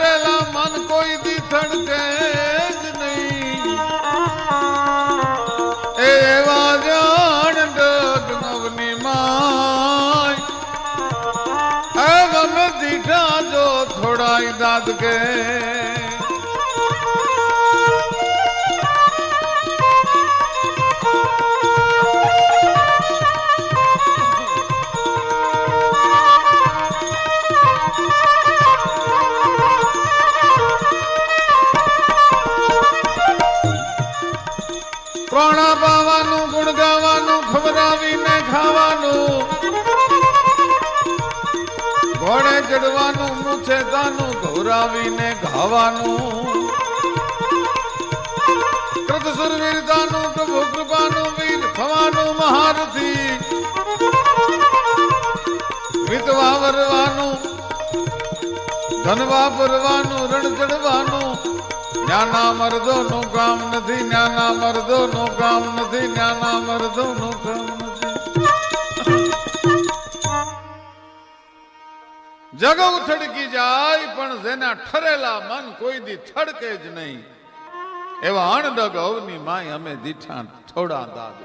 ઠરેલા મન કોઈ દી થડકે જ નહીં એવા જાણ ડગ નવની માય. ગમે દીઠા જો થોડાય દાદ કે ઘોડે મૂછે તાનું ઘોરાવીને ગાવાનું કૃત સુરવીરતાનું, પ્રભુ કૃપાનું, વીર થવાનું મહારથી. વિતવા વરવાનું ધન વાપરવાનું રણ ચડવાનું. નાના મર્દો નું કામ નથી નાના મર્દો નું કામ નથી નાના મર્દો નું કામ. જગ ઉથડકી જાય, પણ જેના ઠરેલા મન કોઈ દી થડકે જ નહીં. એવા અણદગ અવની માય અમે દીઠા થોડા દાદ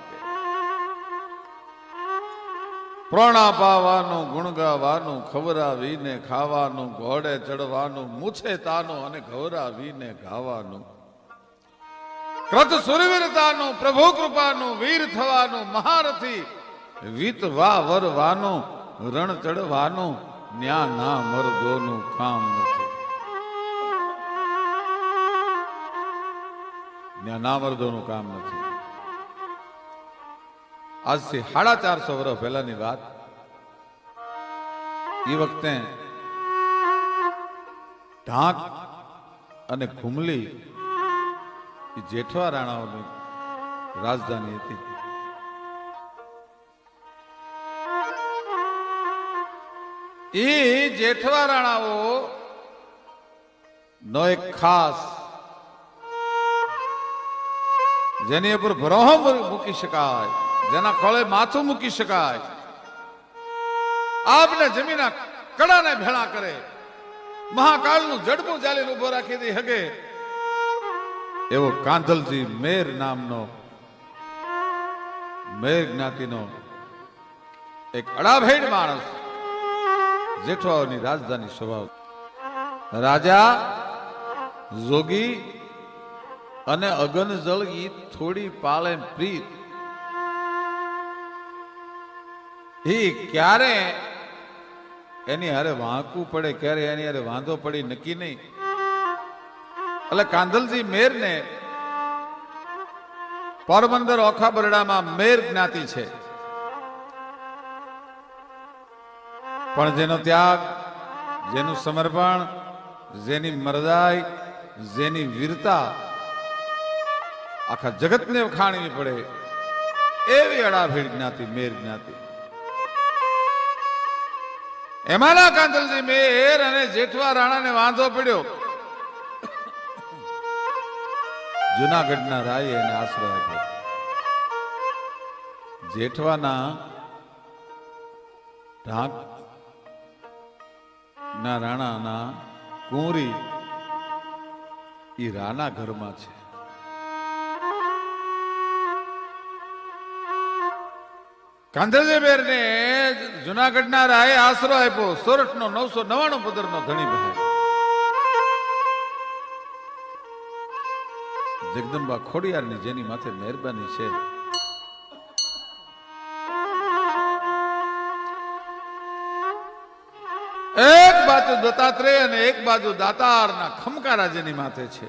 પ્રોણા પાવાનું ગુણગાવાનું, ખવરાવીને ખાવાનું, ઘોડે ચડવાનું, મૂછે તાનું અને ઘવરાવીને ગાવાનું. કૃત સુરવીરતાનું, પ્રભુ કૃપાનું, વીર થવાનું, મહારથી વીતવા વરવાનું, રણ ચડવાનું ન્યા ના મરદોનું કામ નથી. ન્યા ના મરદોનું કામ નથી. આજથી સાડા ચારસો વર્ષ પહેલાની વાત. એ વખતે ઢાંક અને ખુમલી એ જેઠવા રાણાઓની રાજધાની હતી. એ જેઠવા રાણાઓ નો એક ખાસ જેની ઉપર ભરોહો મૂકી શકાય, જેના ખોળે માથું મૂકી શકાય. આપને જમીના કડાને ભેળા કરે. મહાકાળનું જડબું ચાલીને ઊભો રાખી દે હગે. એવો કાંધલજી મેર નામનો, મેર જ્ઞાતિનો એક અડાભેડ માણસ જેઠવાઓની રાજધાની સ્વભાવ રાજા, જોગી અને અગન જળ ઈ થોડી પાલે પ્રીત. એ ક્યારે? એની હારે વાંકવું પડે, ક્યારે એની હારે વાંધો પડી, નક્કી નહીં. એટલે કાંધલજી મેર ને પોરબંદર ઓખા બરડામાં મેર જ્ઞાતિ છે. પણ જેનો ત્યાગ, જેનું સમર્પણ, જેની મરદાઈ, જેની વીરતા આખા જગતને વખાણવી પડે, એવી અડાભીડ જ્ઞાતિ, મેર જ્ઞાતિ. એમાંના કાંતલજી મેર અને જેઠવા રાણાને વાંધો પડ્યો. જુનાગઢના રાય એને આશરો આપ્યો. જેઠવાના ના રાણાના કુંવરી એ રાના ઘરમાં છે. કાંધલજી બેર ને જુનાગઢના રાયે આશરો આપ્યો સોરઠ નો નવસો નવાણું પદર નો ધણી ભાઈ. જગદંબા ખોડિયારની જેની માથે મહેરબાની છે. બાજુ દત્તાત્રેય અને એક બાજુ દાતારના ખમકારા જેની માથે છે.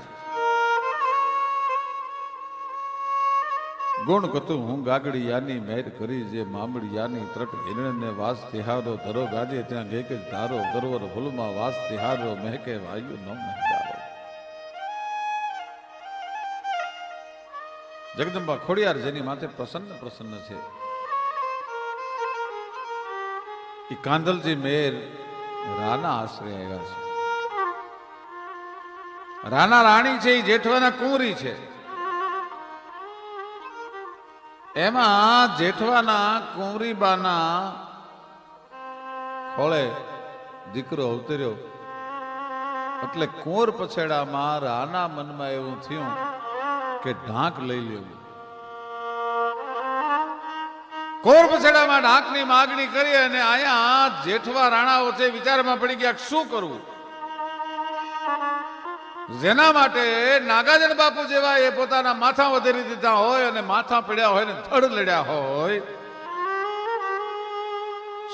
ગુણ કતું, હું ગાગડી યાની મેર કરી જે મામડી યાની ત્રટ હિરણને વાસ તિહારો ધરો ગાજે, ત્યાં ગેક ધારો ગરવર ભૂલમાં વાસ તિહારો મહેકે વાયુ ન મહેકારો. જગદંબા ખોડિયાર જેની માથે પ્રસન્ન પ્રસન્ન છે. એ કાંદલજી મેર રાના આશરે આવ્યા છે. રાના રાણી છે એ જેઠવાના કુંવરી છે. એમાં જેઠવાના કુંવરીબાના ખોળે દીકરો અવતર્યો. એટલે કુંવર પછેડામાં રાના મનમાં એવું થયું કે ઢાંક લઈ લેવું. કોર પછેડામાં ઢાંકની માગણી કરી અને અહીંયા જેઠવા રાણાઓ છે વિચારમાં પડી ગયા શું કરવું? જેના માટે નાગાજન બાપુ જેવા એ પોતાના માથા વધેરી દીધા હોય અને માથા પડ્યા હોય ને ધડ લડ્યા હોય,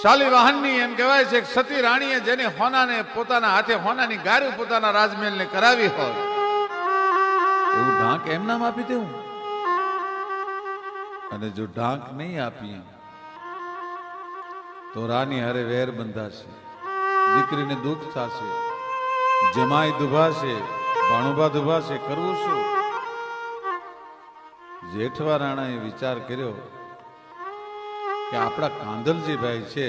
શાલી વાહનની એમ કહેવાય છે કે સતી રાણીએ જેને હોનાને પોતાના હાથે, હોનાની ગારી પોતાના રાજમહેલને કરાવી હોય, એવું ઢાંક એમ નામ આપી દેવું? અને જો ઢાંક નહીં આપીએ, તો રાની હારે વેર બંધાશે. દીકરીને દુઃખ થશે, જમાઈ દુભાશે, ભાણુભા દુભાશે, કરવું શું? જેઠવા રાણાએ વિચાર કર્યો કે આપણા કાંદલજીભાઈ છે.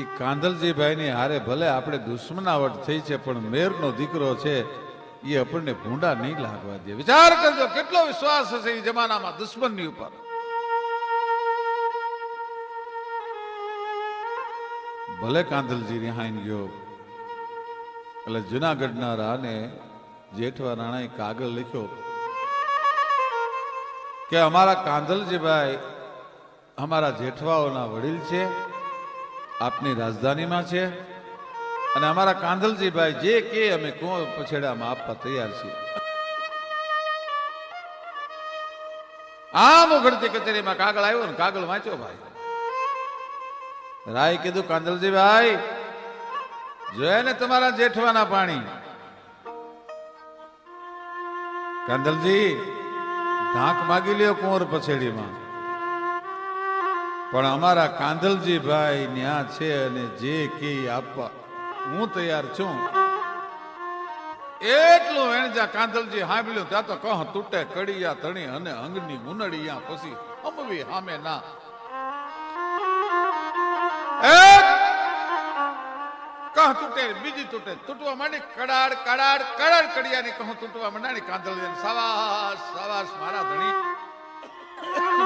એ કાંદલજીભાઈની હારે ભલે આપણે દુશ્મનાવટ થઈ છે, પણ મેરનો દીકરો છે એ આપણને ભૂંડા નહીં લાગવા દે. વિચાર કરજો, કેટલો વિશ્વાસ હશે એ જમાનામાં દુશ્મનની ઉપર. ભલે કાંધલજી રિહાઈન ગયો, એટલે જુનાગઢના રાને જેઠવા રાણાએ કાગળ લખ્યો કે અમારા કાંધલજીભાઈ અમારા જેઠવાઓના વડીલ છે, આપની રાજધાનીમાં છે અને અમારા કાંધલજીભાઈ જે કે અમે કુંવર પછેડામાં આપવા તૈયાર છીએ. આમ ઉઘડતી કચેરીમાં કાગળ આવ્યો ને કાગળ વાંચ્યો ભાઈ. રાય કીધું કાંદલજીભાઈ જોયા ને તમારા જેઠવાના પાણી. કાંદલજી ઢાંક માગી લ્યો કુંવર પછેડીમાં. પણ અમારા કાંદલજી ભાઈ ન્યા છે અને જે કે આપવા હું તૈયાર છું. એટલું વેણજા કાંધલજી સાંભળ્યું ત્યાં તો કહ તૂટે કડિયા તણી અને અંગની ઉનડિયા પછી હમવી હામે ના. કહ તૂટે, બીજી તૂટે. તૂટવા માંડી કડાડ કડાડ કડાડ કડિયાની કહું તૂટવા માંડાની કાંધલજી. સવાસ સવાસ મારા ધણી.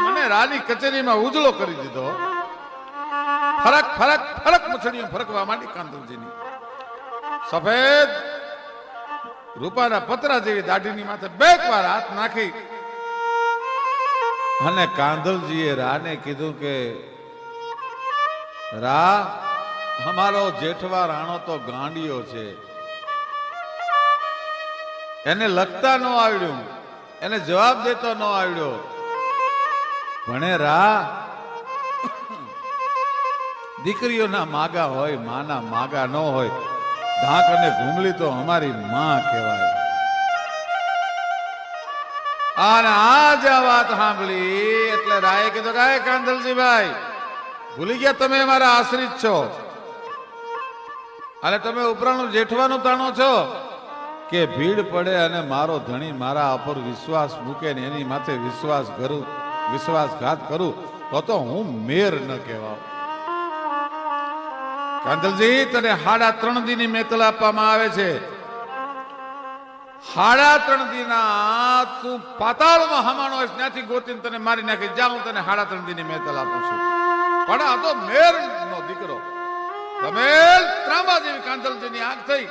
મને રાની કચેરીમાં ઉજળો કરી દીધો. ફરક ફરક ફરક મછડીઓ ફરકવા માંડી કાંદલજીની. સફેદ રૂપાના પતરા જેવી દાઢીની માથે બે વાર હાથ નાખી અને કાંદલજીએ રાને કીધું કે, રા, અમારો જેઠવા રાણો તો ગાંડિયો છે. એને લખતા ન આવડ્યું. એને જવાબ દેતો ન આવડ્યો. ભણે રા દીકરીઓના માગા હોય, માના માગા ન હોય ઢાંક અને ઘૂમલી તો અમારી માં કહેવાય. અને આ જ વાત સાંભળી, એટલે રાય કીધું કે કાંદલજી ભાઈ ભૂલી ગયા તમે મારા આશ્રિત છો. અને તમે ઉપરાણું જેઠવાનું તાણો છો કે ભીડ પડે અને મારો ધણી મારા ઉપર વિશ્વાસ મૂકે ને એની માથે વિશ્વાસ કરું, વિશ્વાસઘાત કરું, તો તો હું મેર ન કહેવાઉં. કાંદલજી તને હાડા ત્રણ દીની મેતલ આપવામાં આવે છે. હાડા ત્રણ દીના તું પાતાળમાં હમાણો હોય ત્યાંથી ગોતીને તને મારી નાખી. જા, હું તને હાડા ત્રણ દીની મેતલ આપું છું. પણ આ તો મેર નો દીકરો. તમે ત્રાંબા જેવી કાંદલજીની આંખ થઈ.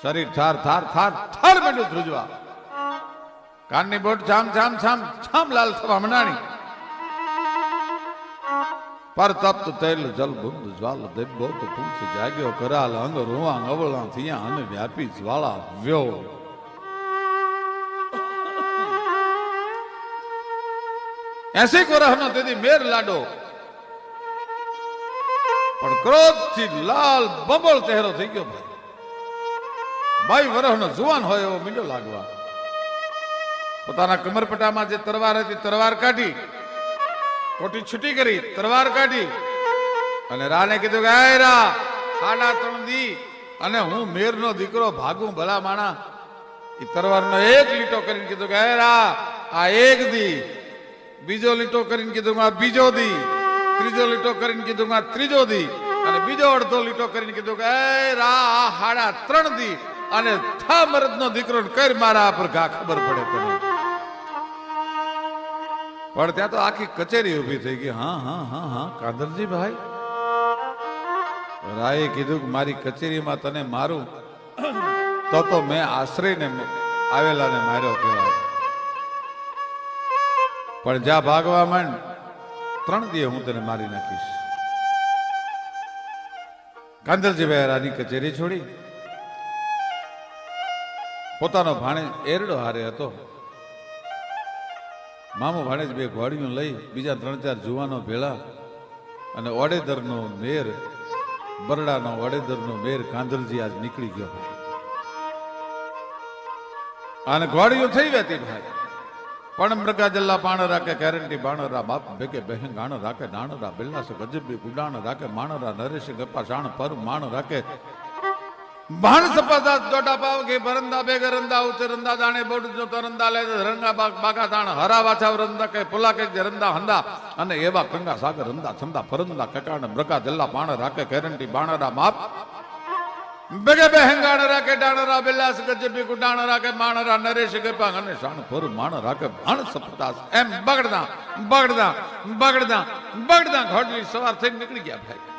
શરીર થાર થાર થાર ઠાર માંડ્યું ધ્રુજવા. કાનની બોટ છામ છામ છામ છામ લાલ થવા મંડાણી પર તપ્ત તૈલ જલ બુંદ જ્વાલ દેબો તો પૂંછ જાગ્યો કરાલ અંગ રૂવા અવળા થયા અને વ્યાપી જ્વાળા વ્યો. એસી વર્ષનો તેથી મેર લાડો. પણ ક્રોધથી લાલ બબળ ચહેરો થઈ ગયો ભાઈ. બાઈ નો જુવાન હોય એવો મીંડો લાગવા. પોતાના કમરપટામાં જે તરવાર હતી તરવાર કાઢી કોટી છૂટી કરી તરવાર કાઢી અને રાને કીધું કે, આય રા ખાડા ત્રણ દી અને હું મેરનો દીકરો ભાગું ભલા માણા. એ તરવારનો એક લીટો કરીને કીધું કે, આય રા, આ એક દી. બીજો લીટો કરીને કીધું આ બીજો દી. ત્રીજો લીટો કરીને કીધું આ ત્રીજો દી. અને બીજો અડધો લીટો કરીને કીધું કે એ રા, આ હાડા ત્રણ દી. અને થા મરદનો દીકરો કર મારા પર ઘા ખબર પડે તને. પણ ત્યાં તો આખી કચેરી ઊભી થઈ ગઈ. હા હા હા હા કાદરજી ભાઈ રાયે કીધું કે મારી કચેરીમાં તને મારું, તો તો મેં આશ્રયને આવેલાને માર્યો કહેવાય. પણ જ્યાં ભાગવા માંડ, ત્રણ દિવસ હું તને મારી નાખીશ. કાંદરજી રાની કચેરી છોડી. પોતાનો ભાણે એરડો હારે હતો. મામો ભાણેજ બે ઘોડીઓ લઈ બીજા ત્રણ ચાર જુવાનો ભેળા અને ઓડેદરનો મેર, બરડાનો ઓડેદરનો મેર કાંધલજી આજ નીકળી ગયો અને ઘોડીઓ થઈ વેતી ભાઈ. પણ મૃગા જલ્લા પાણ રાખે કેરંટી બાણરા બાપ ભેગે બહેન ગાણ રાખે નાણરા બિલ્લાસ ગજબી ગુડાણ રાખે માણરા નરેશ ગપ્પા શાણ પર માણ રાખે. બાણ સપાદા દોડા પાવ કે ભરંદા બેગ રંદા ઉચ રંદા દાણે બોડ જો તરંદા લે રંગા બાગ બાગા દાણ હરા વાછા રંદા કે પુલા કે રંદા હંદા. અને એવા કંગા સાગર રંદા, છંદા, ફરંદા, કકાણ મૃગા જલ્લા, પાણ રાખે કેરંટી, બાણરા, માપ. બેગે બેહંગાણ રાખે ડાણરા, બિલાસ ગજબી ગુડાણ રાખે માણરા, નરેશ ગપા અને શાણ પર માણ રાખે ભાણ સપતાસ એમ બગડના બગડના બગડના બગડના ઘોડલી સવાર થઈ નીકળી ગયા ભાઈ.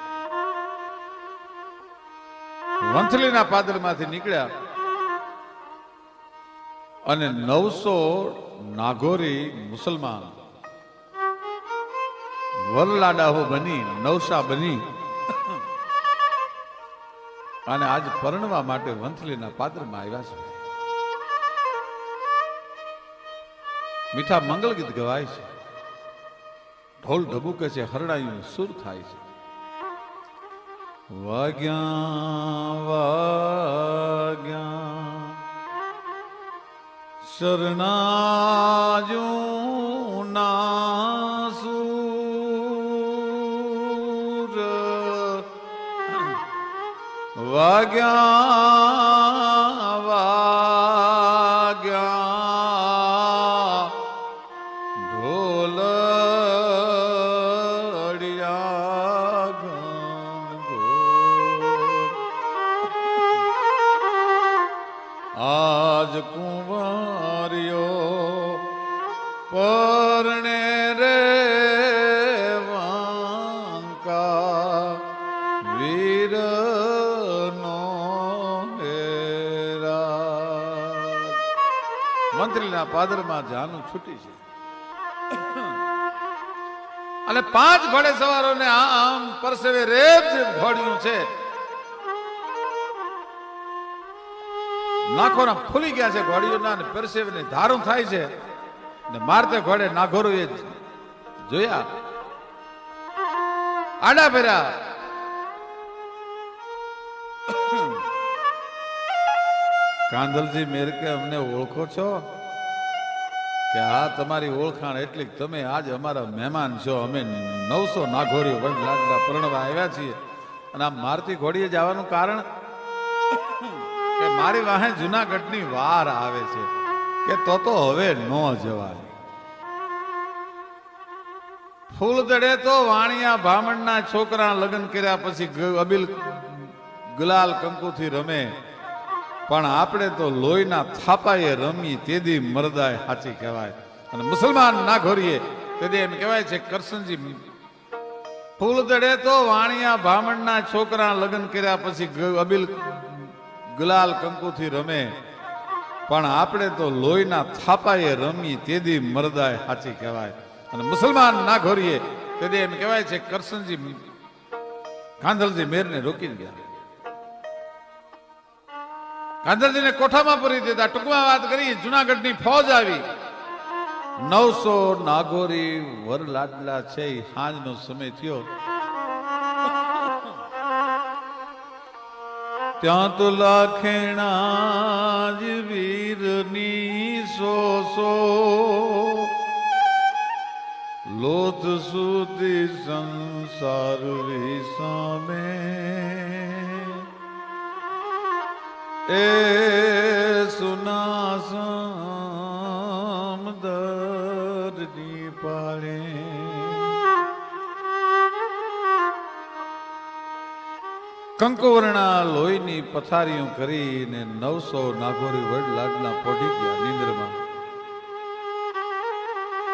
વંથલીના પાદરમાંથી નીકળ્યા. અને નવસો નાગોરી મુસલમાન. વરલાડાહો બની, નવસા બની. અને આજ પરણવા માટે વંથલીના પાદરમાં આવ્યા છે. મીઠા મંગલ ગીત ગવાય છે. ઢોલ ઢબુકે છે, હરણાયું સુર થાય છે. વાગ્યા વાગ્યા. શરણાજુ નાસુર વાગ્યા મંત્રીના પાદરમાં જાનું છૂટી છે. અને પાંચ ઘોડે સવારોને આમ પરસેવે રેબ ઘોડિયું છે. નાખોના ફૂલી ગયા છે ઘોડીઓના અને પરસેવે ધારું થાય છે. ને મારતે ઘોડે નાઘોરું એ જોયા. આડા ભર્યા કાંદલજી મેર કે અમને ઓળખો છો? કે આ તમારી ઓળખાણ એટલી તમે આજ અમારા મહેમાન છો. અમે નવસો નાઘોરીઓ વડ લાડલા પરણવા આવ્યા છીએ. અને આ મારતી ઘોડીએ જવાનું કારણ? કે મારી વાહે જુનાગઢની વાર આવે છે. કે તો તો હવે ન જવાય. ફૂલ દડે તો વાણિયા ભામણના છોકરા લગ્ન કર્યા પછી અબિલ ગુલાલ કંકુથી રમે. પણ આપણે તો લોહીના થાપાએ રમી તેદી મરદાય સાચી કહેવાય. અને મુસલમાન ના ઘોરીએ તેથી એમ કહેવાય છે કરશનજી ફૂલ દડે તો વાણિયા ભામણના છોકરા લગ્ન કર્યા પછી અબિલ ગુલાલ કંકુથી રમે. પણ આપણે તો લોહીના થાપાએ રમી તેદી મરદાય સાચી કહેવાય. અને મુસલમાન ના ઘોરીએ તેથી એમ કહેવાય છે કરશનજી કાંધલજી મેરને રોકી ગયા. કાંદરજીને કોઠામાં પૂરી દીધા. ટૂંકમાં વાત કરી, જુનાગઢની ફોજ આવી. નવસો નાગોરી વર લાડલા છે, ઈ સાંજનો સમય થયો. ત્યાં તો લાખેણા જ વીરની સો સો લોથ સુધી સંસાર વિસામે. એ સુના સમદરની પાળે. કંકુવર્ણા લોહીની પથારીઓ કરીને નવસો નાગોરી વડ લાડના પોઢી ગયા નીંદરમાં.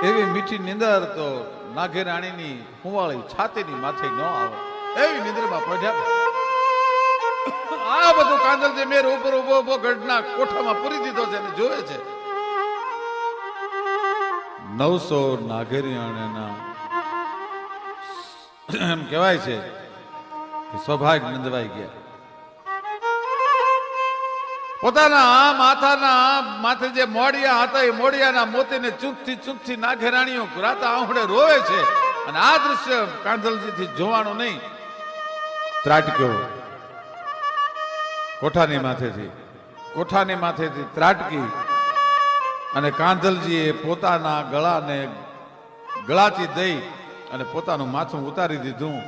એવી મીઠી નિંદર તો નાઘેરાણીની હુંવાળી છાતીની માથે ન આવે. એવી નીંદરમાં પડ્યા. આ બધું કાંદલજી મેર ઉપર ઊભો ઊભો ગઢના કોઠામાં પૂરી દીધો છે અને જોવે છે. નવસો નાગરિયાણા એમ કહેવાય છે સૌભાગ્ય નંદવાઈ ગયા. પોતાના માથાના માથે જે મોડિયા હતા, એ મોડિયાના મોતીને ચૂંટથી ચૂંટથી નાઘેરાણીઓ રાતા આંખડે રોવે છે. અને આ દ્રશ્ય કાંધલજીથી જોવાનું નહીં. ત્રાટક્યો. કોઠાની માથેથી કોઠાની માથેથી ત્રાટકી અને કાંધલજીએ પોતાના ગળાને ગળાથી દઈ અને પોતાનું માથું ઉતારી દીધું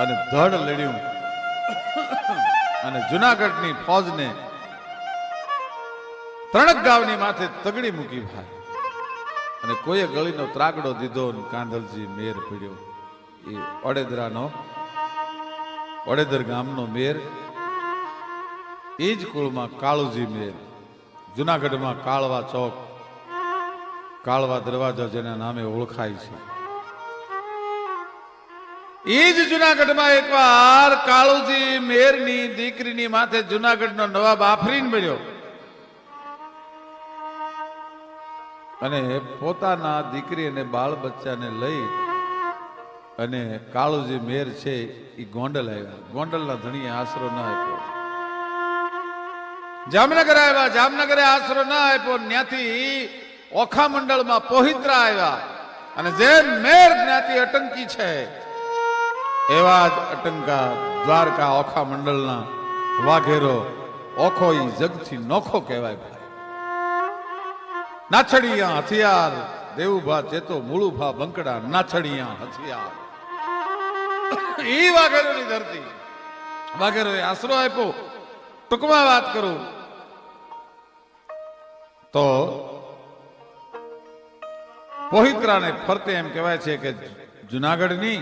અને ધડ લડ્યું. અને જુનાગઢની ફૌજને ત્રણક ગાવની માથે તગડી મૂકી ભાઈ. અને કોઈએ ગળીનો ત્રાગડો દીધો કાંધલજી મેર પીડ્યો. એ ઓડેદરાનો, ઓડેદર ગામનો મેર એ જ કુળમાં કાળુજી મેર, જુનાગઢમાં કાળવા ચોક, કાળવા દરવાજા જેના નામે ઓળખાય છે. એ જ જુનાગઢમાં એકવાર કાળુજી મેરની દીકરીની માથે જુનાગઢનો નવાબ આફરીન બન્યો. અને પોતાના દીકરી અને બાળ બચ્ચાને લઈ અને કાળુજી મેર છે એ ગોંડલ આવ્યા. ગોંડલના ધણીએ આશરો ના આપ્યો. જામનગર આવ્યા, જામનગરે આશરો ના આપ્યો ત્યાંથી ઓખા મંડળમાં પોહિત્રા આવ્યા. અને જે મેર જ્ઞાતિ અટંકી છે, એવા જ અટંકા દ્વારકા ઓખા મંડળના વાઘેરો ઓખો ઈ જગથી નોખો કહેવાય ભાઈ. નાછડિયા હથિયાર, દેવુભા ચેતો મૂળુભા બંકડા, નાછડિયા હથિયાર. ઈ વાઘેરોની ધરતી. વાઘેરોએ આશરો આપ્યો. ટૂંકમાં વાત કરું. તો પોહિત્રાને ફરતે એમ કહેવાય છે કે જુનાગઢની,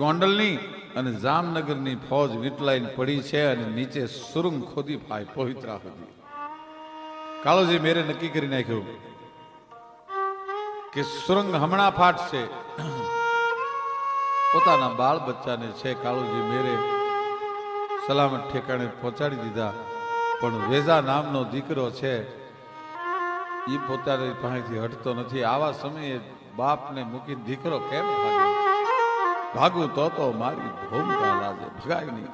ગોંડલની અને જામનગરની ફૌજ વીંટલાઈને પડી છે અને નીચે સુરંગ ખોદી ભાઈ પોહિત્રા સુધી. કાળોજી મેરે નક્કી કરી નાખ્યું કે સુરંગ હમણાં ફાટશે. પોતાના બાળ બચ્ચાને છે કાળુજી મેરે સલામત ઠેકાણે પહોંચાડી દીધા. પણ વેઝા નામનો દીકરો છે એ પોતાની પાસેથી હટતો નથી. આવા સમયે બાપને મૂકીને દીકરો કેમ ભાગે? ભાગું તો તો મારી ભૂમિકા લાગે ભગાય નહીં.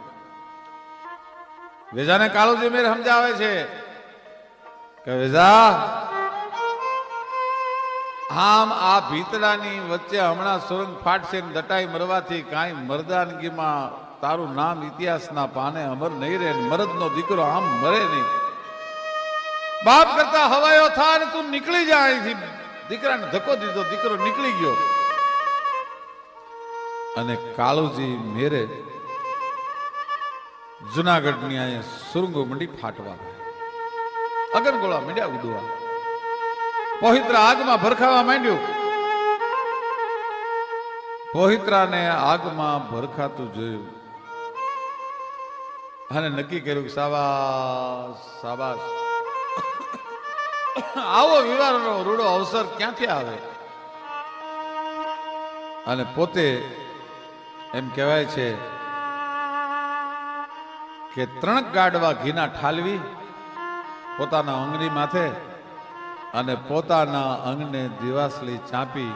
વેજાને કાળુજી મેર સમજાવે છે કે, વેજા, આમ આ ભીતડાની વચ્ચે હમણાં સુરંગ ફાટશે ને દટાઈ મરવાથી કાંઈ મરદાનગીમાં તારું નામ ઇતિહાસના પાને અમર નહીં રહે મરદનો દીકરો આમ મરે નહીં. બાપ કરતા હવાયો થા ને તું નીકળી જા અહીંથી. દીકરાને ધક્કો દીધો, દીકરો નીકળી ગયો. અને કાળુજી મેરે જુનાગઢની અહીંયા સુરંગો મંડી ફાટવા અગનગોળા મંડ્યા ઉડવા. પવિત્ર આગમાં ભરખાવા માંડ્યું. પોહિત્રાને આગમાં ભરખાતું જોયું. અને નક્કી કર્યું કે સાબાસ સાબાસ. આવો વિવાહનો રૂડો અવસર ક્યાંથી આવે? અને પોતે એમ કહેવાય છે કે ત્રણ ગાડવા ઘીના ઠાલવી પોતાના અંગની માથે અને પોતાના અંગને દિવાસલી ચાંપી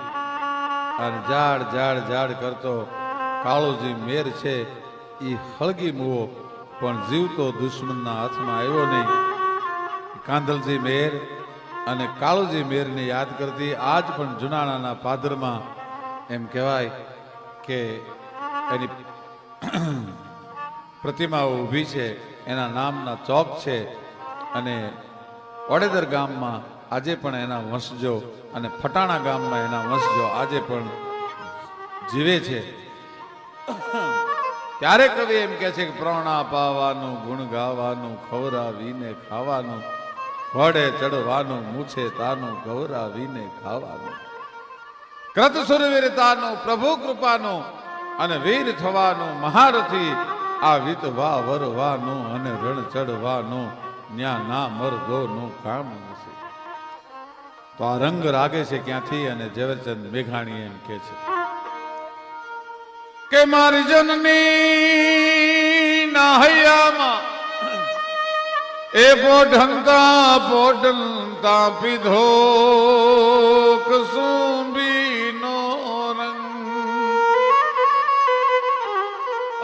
અને ઝાડ ઝાડ ઝાડ કરતો કાળુજી મેર છે એ હળગી મૂવો, પણ જીવતો દુશ્મનના હાથમાં આવ્યો નહીં. કાંધલજી મેર અને કાળુજી મેરને યાદ કરતી આજ પણ જુનાણાના પાદરમાં એમ કહેવાય કે એની પ્રતિમાઓ ઊભી છે, એના નામના ચોક છે અને ઓડેદર ગામમાં આજે પણ એના વંશજો અને ફટાણા ગામમાં એના વંશજો આજે પણ જીવે છે. ત્યારે કવિ એમ કે છે કે પ્રણા પાવાનું, ગુણ ગાવાનું ખવરાવીને ખાવાનું ઘોડે ચડવાનું મૂછે તાનું ગૌરાવીને ખાવાનું. કૃત સુરવીરતાનું પ્રભુ કૃપાનું અને વીર થવાનું મહારથી આ વિતવા વરવાનું અને રણ ચડવાનું ન્યા ના મરદોનું કામ નથી તો આ રંગ રાગે છે ક્યાંથી અને ઝવેરચંદ મેઘાણી એમ કે છે. કે મારી જનની ના હૈયામાં એ પોઢંતા પોઢંતા પીધો કસુંબીનો રંગ.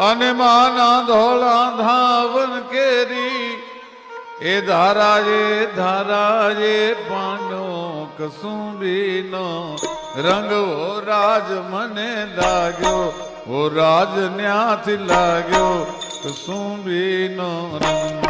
અને માના ધોળા ધાવન કેરી, એ ધારાજે ધારાજે પાનો કસુંબીનો રંગ. ઓ રાજ મને લાગ્યો, ઓ રાજ ન્યાથી લાગ્યો કસુંબીનો રંગ.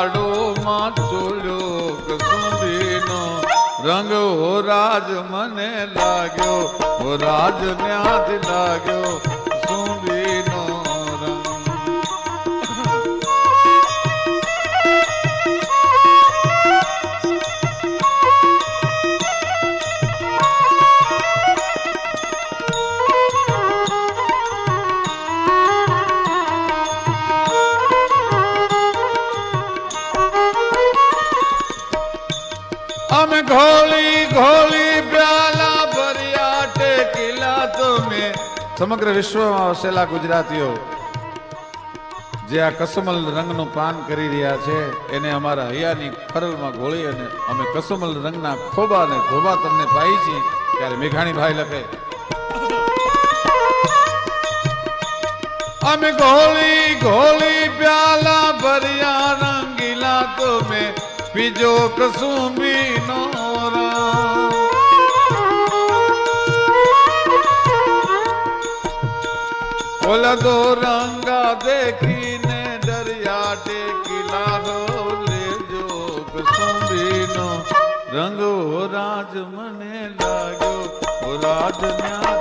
ત્રાડો માં ચોલ્યો કસુંબીનો રંગ હો રાજ મને લાગ્યો. હો રાજ ન્યાજ લાગ્યો. સમગ્ર વિશ્વમાં વસેલા ગુજરાતીઓ જે આ કસમલ રંગનું પાન કરી રહ્યા છે, એને અમારા હૈયાની ખરલમાં ઘોળી અને અમે કસમલ રંગના ખોબા અને ધોબા તમને પાઈ છીએ, ત્યારે મેઘાણીભાઈ લખે, અમે ઘોળી ઘોળી પ્યાલા ભર્યા રંગીલા તમે પીજો કસુંબી નો ઓલા દો રંગા દેખીને દરિયા ટેકીલા હો લેજો કસુંબી નો રંગ રાજ મને લાગ્યો. હો રાજ ન્યા